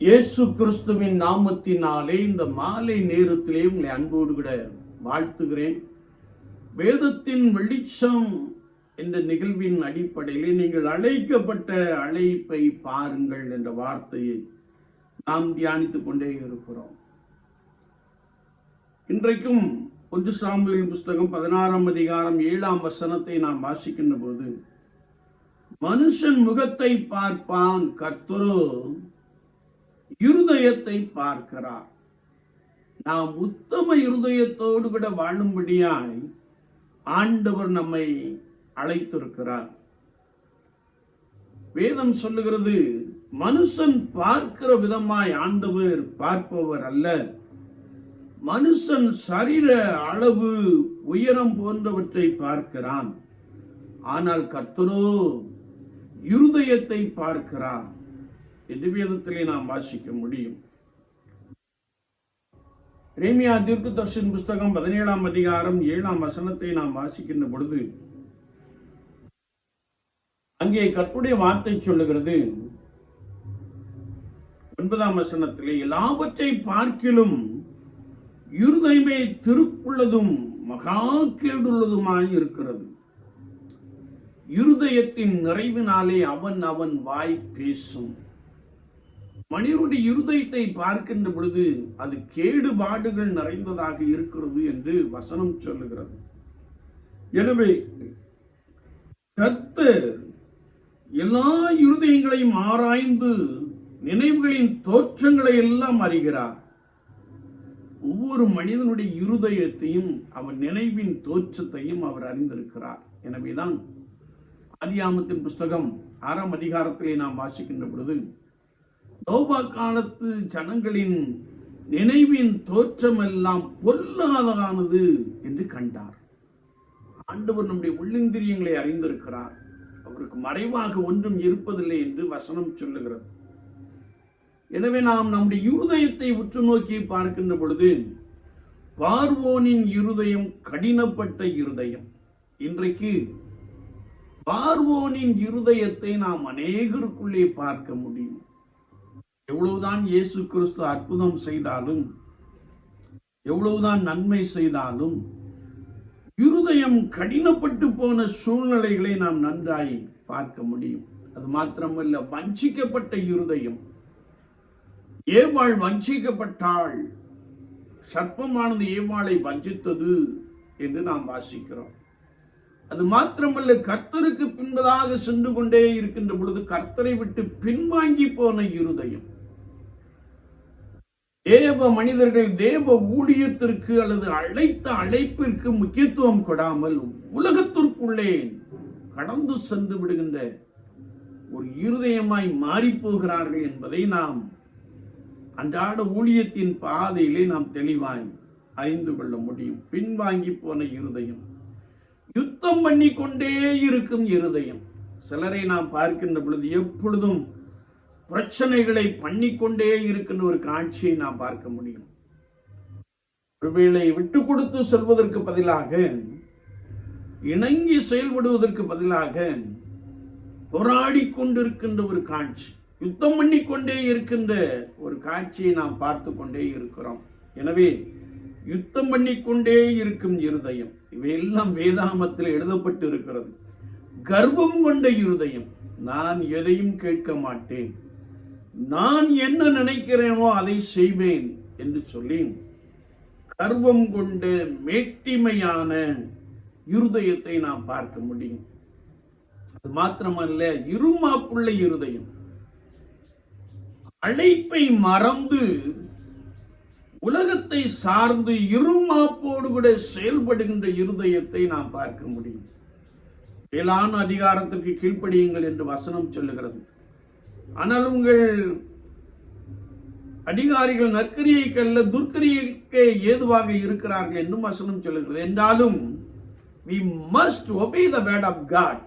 இயேசு கிறிஸ்துவின் நாமத்தினாலே இந்த மாலை நேரத்திலே உங்களை அன்போடு கூட வாழ்த்துகிறேன். வேதத்தின் வெளிச்சம் என்ற நிகழ்வின் அடிப்படையிலே நீங்கள் அழைக்கப்பட்ட அழைப்பை பாருங்கள் என்ற வார்த்தையை நாம் தியானித்துக் கொண்டே இருக்கிறோம். இன்றைக்கும் ஒன்று சாமுவேல் புஸ்தகம் பதினாறாம் அதிகாரம் ஏழாம் வசனத்தை நாம் வாசிக்கின்ற போது மனுஷன் முகத்தை பார்ப்பான் கர்த்தரோ இருதயத்தை பார்க்கிறார். நாம் உத்தம இருதயத்தோடு கூட வாழும்படியாய் ஆண்டவர் நம்மை அழைத்திருக்கிறார். வேதம் சொல்லுகிறது மனுஷன் பார்க்கிற விதமாய் ஆண்டவர் பார்ப்பவர் அல்ல. மனுஷன் சரீர அளவு உயரம் போன்றவற்றை பார்க்கிறான். ஆனால் கர்த்தரோ இருதயத்தை பார்க்கிறான் எதுவேதத்திலே நாம் வாசிக்க முடியும். ரேமியா தீர்க்கு தர்ஷன் புஸ்தகம் பதினேழாம் அதிகாரம் ஏழாம் வசனத்தை நாம் வாசிக்கின்ற பொழுது அங்கே கற்புடைய வார்த்தை சொல்லுகிறது. ஒன்பதாம் வசனத்திலே எல்லாவற்றை பார்க்கிலும் இருதயமே திருப்புள்ளதும் மகா கேடுள்ளதுமாய் இருக்கிறது. இருதயத்தின் நிறைவினாலே அவன் அவன் வாய் பேசும். மனிதனுடைய இருதயத்தை பார்க்கின்ற பொழுது அது கேடுபாடுகள் நிறைந்ததாக இருக்கிறது என்று வசனம் சொல்லுகிறது. எனவே கர்த்தர் எல்லா இருதயங்களையும் ஆராய்ந்து நினைவுகளின் தோற்றங்களை எல்லாம் அறிகிறார். ஒவ்வொரு மனிதனுடைய இருதயத்தையும் அவன் நினைவின் தோற்றத்தையும் அவர் அறிந்திருக்கிறார். எனவேதான் ஆதியாமத்தின் புஸ்தகம் ஆறாம் அதிகாரத்திலே நாம் வாசிக்கின்ற பொழுது நோபா காலத்து ஜனங்களின் நினைவின் தோற்றமெல்லாம் பொல்லாததானது என்று கண்டார். ஆண்டவர் நம்முடைய உள்ளிந்திரியங்களை அறிந்திருக்கிறார். அவருக்கு மறைவாக ஒன்றும் இருப்பதில்லை என்று வசனம் சொல்லுகிறது. எனவே நாம் நம்முடைய இருதயத்தை உற்று நோக்கி பார்க்கின்ற பொழுது பார்வோனின் இருதயம் கடினப்பட்ட இருதயம். இன்றைக்கு பார்வோனின் இருதயத்தை நாம் அநேகருக்குள்ளே பார்க்க முடியும். எவ்வளவுதான் இயேசு கிறிஸ்து அற்புதம் செய்தாலும் எவ்வளவுதான் நன்மை செய்தாலும் இருதயம் கடினப்பட்டு போன சூழ்நிலைகளை நாம் நன்றாய் பார்க்க முடியும். அது மாத்திரமல்ல வஞ்சிக்கப்பட்ட இருதயம். ஏவாள் வஞ்சிக்கப்பட்டாள். சர்ப்பமானது ஏவாளை வஞ்சித்தது என்று நாம் வாசிக்கிறோம். அது மாத்திரமல்ல கர்த்தருக்கு பின்பதாக சென்று கொண்டே இருக்கின்ற பொழுது கர்த்தரை விட்டு பின்வாங்கி போன இருதயம். தேவ மனிதர்கள் தேவ ஊழியத்திற்கு அல்லது அழைத்த அழைப்பிற்கு முக்கியத்துவம் கொடாமல் உலகத்திற்குள்ளே கடந்து சென்று விடுகின்ற ஒரு இருதயமாய் மாறிப்போகிறார்கள் என்பதை நாம் அன்றாட ஊழியத்தின் பாதையிலே நாம் தெளிவாய் அறிந்து கொள்ள முடியும். பின்வாங்கி போன இருதயம். யுத்தம் பண்ணி கொண்டே இருக்கும் இருதயம். சிலரை நாம் பார்க்கின்ற பொழுது எப்பொழுதும் பிரச்சனைகளை பண்ணிக்கொண்டே இருக்கின்ற ஒரு காட்சியை நாம் பார்க்க முடியும். ஒருவேளை விட்டு கொடுத்து செல்வதற்கு பதிலாக இணங்கி செயல்படுவதற்கு பதிலாக போராடி கொண்டிருக்கின்ற ஒரு காட்சி யுத்தம் பண்ணிக்கொண்டே இருக்கின்ற ஒரு காட்சியை நாம் பார்த்து கொண்டே இருக்கிறோம். எனவே யுத்தம் பண்ணிக்கொண்டே இருக்கும் இருதயம் இவையெல்லாம் வேதாமத்தில் எழுதப்பட்டு இருக்கிறது கர்வம் கொண்ட இருதயம் நான் எதையும் கேட்க மாட்டேன். நான் என்ன நினைக்கிறேனோ அதை செய்வேன் என்று சொல்லி கர்வம் கொண்ட மேட்டிமையான இருதயத்தை நாம் பார்க்க முடியும். அது மாத்திரமல்ல இருமாப்புள்ள இருதயம். அழைப்பை மறந்து உலகத்தை சார்ந்து இருமாப்போடு கூட செயல்படுகின்ற இருதயத்தை நாம் பார்க்க முடியும். வேளாண் அதிகாரத்திற்கு கீழ்ப்படியுங்கள் என்று வசனம் சொல்லுகிறது. ஆனால் உங்கள் அதிகாரிகள் நற்கரியை கல்ல துர்க்கரியை ஏதுவாக இருக்கிறார்கள் என்றும் வசனம் சொல்லுகிறது. என்றாலும் we must obey the word of God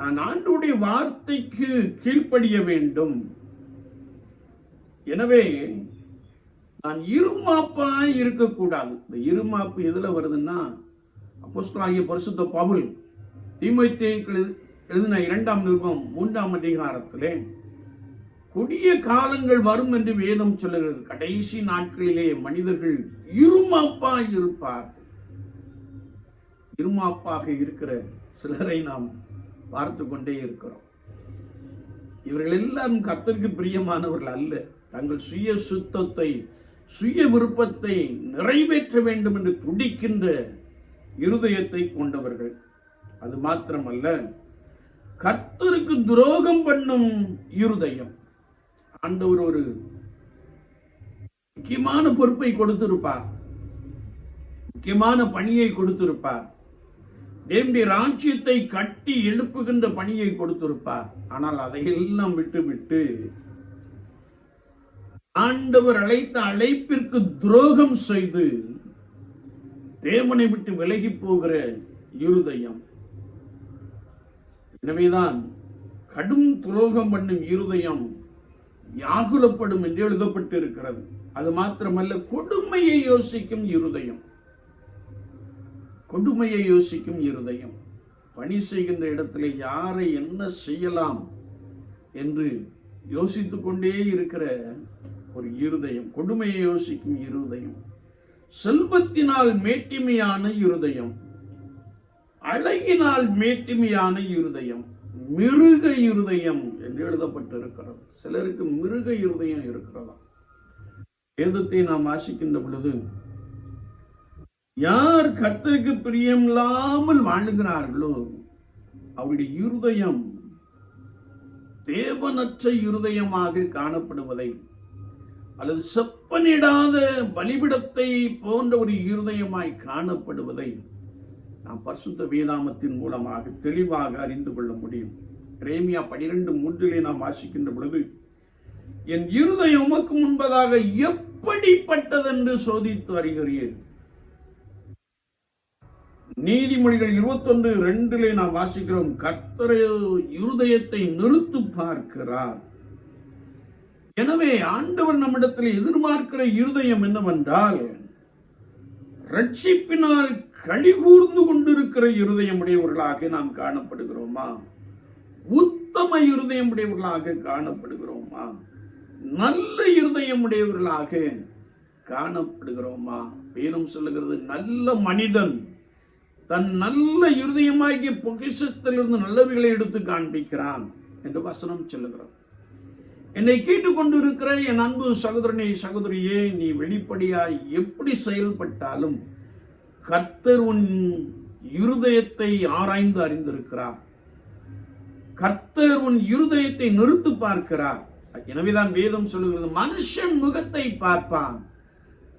நான் ஆண்டுடைய வார்த்தைக்கு கீழ்ப்படிய வேண்டும். எனவே நான் இருமாப்பாய் இருக்கக்கூடாது. இந்த இருமாப்பு எதில் வருதுன்னா அப்போஸ்டலாகிய பரிசுத்த பவுல் தீமைத்தேக்கு எழுதின இரண்டாம் நிருபம் மூன்றாம் அதிகாரத்திலே கொடிய காலங்கள் வரும் என்று வேதம் சொல்லுகிறது. கடைசி நாட்களிலே மனிதர்கள் இருமாப்பா இருப்பார் இருமாப்பாக இருக்கிற சிலரை நாம் பார்த்து கொண்டே இருக்கிறோம். இவர்கள் எல்லாரும் கத்திற்கு பிரியமானவர்கள் அல்ல. தங்கள் சுய சுத்தத்தை சுய விருப்பத்தை நிறைவேற்ற வேண்டும் என்று துடிக்கின்ற இருதயத்தை கொண்டவர்கள். அது மாத்திரமல்ல கர்த்தருக்கு துரோகம் பண்ணும் இருதயம். ஆண்டவர் ஒரு முக்கியமான பொறுப்பை கொடுத்திருப்பார். முக்கியமான பணியை கொடுத்திருப்பார். தேவனுடைய ராஜ்யத்தை கட்டி எழுப்புகின்ற பணியை கொடுத்திருப்பார். ஆனால் அதையெல்லாம் விட்டு விட்டு ஆண்டவர் அழைத்த அழைப்பிற்கு துரோகம் செய்து தேவனை விட்டு விலகி போகிற இருதயம். எனவேதான் கடும் துரோகம் பண்ணும் இருதயம் வியாகுலப்படும் என்று எழுதப்பட்டு இருக்கிறது அது மாத்திரமல்ல கொடுமையை யோசிக்கும் இருதயம். கொடுமையை யோசிக்கும் இருதயம். பணி செய்கின்ற இடத்துல யாரை என்ன செய்யலாம் என்று யோசித்து கொண்டே இருக்கிற ஒரு இருதயம் கொடுமையை யோசிக்கும் இருதயம். செல்வத்தினால் மேட்டிமையான இருதயம். அழகினால் மேட்டுமையான இருதயம் மிருக இருதயம் என்று எழுதப்பட்டிருக்கிறது. சிலருக்கு மிருக இருதயம் இருக்கிறதா வேதத்தை நாம் வாசிக்கின்ற பொழுது யார் கர்த்தருக்கு பிரியமில்லாமல் வாழுகிறார்களோ அவருடைய இருதயம் தேவனற்ற இருதயமாக காணப்படுவதை அல்லது செப்பனிடாத பலிபிடத்தை போன்ற ஒரு இருதயமாய் காணப்படுவதை நாம் பரிசுத்த வேதாமத்தின் மூலமாக தெளிவாக அறிந்து கொள்ள முடியும். பிரேமியா பனிரெண்டு மூன்றிலே நாம் வாசிக்கின்ற பொழுது என் இருதயம் உமக்கு முன்பதாக எப்படிப்பட்டதென்று சோதித்து அறிகிறீர்? நீதிமொழிகள் இருபத்தொன்று ரெண்டிலே நாம் வாசிக்கிறோம் கர்த்தர இருதயத்தை நிறுத்து பார்க்கிறார். எனவே ஆண்டவர் நம்மிடத்தில் எதிர்பார்க்கிற இருதயம் என்னவென்றால் ரட்சிப்பினால் கழிகூர்ந்து கொண்டிருக்கிற இருதயமுடையவர்களாக நாம் காணப்படுகிறோமா? உத்தம இருதயமுடையவர்களாக காணப்படுகிறோமா? நல்ல இருதயமுடையவர்களாக காணப்படுகிறோமா? வேதம் சொல்லுகிறது நல்ல மனிதன் தன் நல்ல இருதயமாகிய பொக்கிஷத்திலிருந்து நல்லவைகளை எடுத்து காண்பிக்கிறான் என்று வசனம் சொல்லுகிறார் என்னை கேட்டுக்கொண்டிருக்கிற என் அன்பு சகோதரனே சகோதரியே நீ வெளிப்படையாய் எப்படி செயல்பட்டாலும் கர்த்தர் உன் இருதயத்தை ஆராய்ந்து அறிந்திருக்கிறார். கர்த்தர் உன் இருதயத்தை நிறுத்து பார்க்கிறார். எனவேதான் வேதம் சொல்லுகிறது மனுஷன் முகத்தை பார்ப்பான்.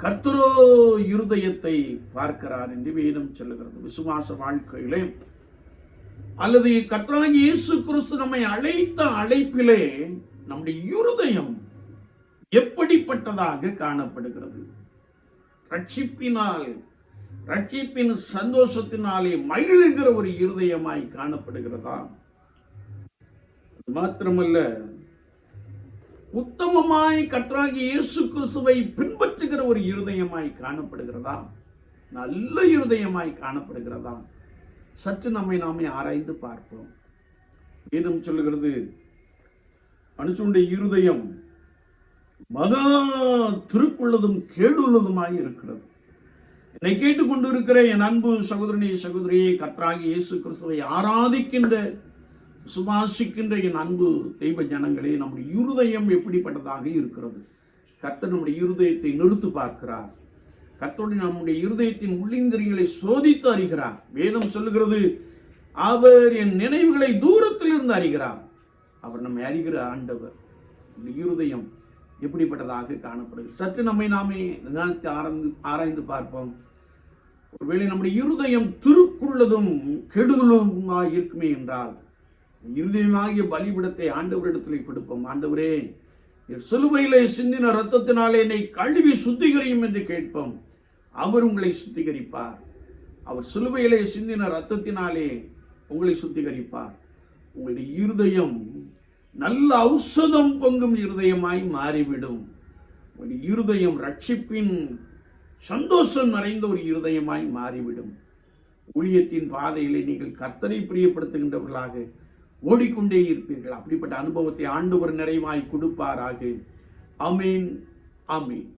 கர்த்தரோ இருதயத்தை பார்க்கிறார் என்று வேதம் சொல்லுகிறது. விசுவாச வாழ்க்கையிலே அல்லது கர்த்தராகி இயேசு கிறிஸ்து நம்மை அழைத்த அழைப்பிலே நம்முடைய இருதயம் எப்படிப்பட்டதாக காணப்படுகிறது? ரட்சிப்பினால் ரட்சிப்பின் சந்தோஷத்தினாலே மகிழ்கிற ஒரு இருதயமாய் காணப்படுகிறதா? அது மாத்திரமல்ல உத்தமமாய் கற்றாகி இயேசு கிறிஸ்துவை பின்பற்றுகிற ஒரு இருதயமாய் காணப்படுகிறதா? நல்ல இருதயமாய் காணப்படுகிறதா? சற்று நம்மை நாமே ஆராய்ந்து பார்ப்போம். வேதம் சொல்லுகிறது மனுஷனுடைய இருதயம் மகா திருக்குள்ளதும் கேடுள்ளதுமாய் இருக்கிறது. என்னை கேட்டுக்கொண்டிருக்கிற என் அன்பு சகோதரனே சகோதரியை கர்த்தராகி இயேசு கிறிஸ்துவை ஆராதிக்கின்ற சுபாசிக்கின்ற என் அன்பு தெய்வ ஜனங்களே நம்முடைய இருதயம் எப்படிப்பட்டதாக இருக்கிறது? கர்த்தர் நம்முடைய இருதயத்தை நிறுத்து பார்க்கிறார். கர்த்தருடைய நம்முடைய இருதயத்தின் உள்ளிந்திரியங்களை சோதித்து அறிகிறார். வேதம் சொல்லுகிறது அவர் என் நினைவுகளை தூரத்தில் இருந்து அறிகிறார். அவர் நம்மை அறிகிற ஆண்டவர். இந்த இருதயம் எப்படிப்பட்டதாக காணப்படுகிறது. சற்று நம்மை நாமே நிதானித்து ஆராய்ந்து ஆராய்ந்து பார்ப்போம். ஒருவேளை நம்முடைய இருதயம் திருக்குள்ளதும் கெடுதலுமாக இருக்குமே என்றால் இருதயமாகிய பலிபிடத்தை ஆண்டவரிடத்தில் கொடுப்போம். ஆண்டவரே சிலுவையிலே சிந்தின ரத்தத்தினாலே என்னை கழுவி சுத்திகரியும் என்று கேட்போம். அவர் உங்களை சுத்திகரிப்பார். அவர் சிலுவையிலே சிந்தின ரத்தத்தினாலே உங்களை சுத்திகரிப்பார். உங்களுடைய இருதயம் நல்ல ஔஷதம் பொங்கும் இருதயமாய் மாறிவிடும். ஒரு இருதயம் ரட்சிப்பின் சந்தோஷம் நிறைந்த ஒரு இருதயமாய் மாறிவிடும். ஊழியத்தின் பாதையிலே நீங்கள் கர்த்தரை பிரியப்படுத்துகின்றவர்களாக ஓடிக்கொண்டே இருப்பீர்கள். அப்படிப்பட்ட அனுபவத்தை ஆண்டவர் நிறைவாய் கொடுப்பாராக. அமீன் அமீன்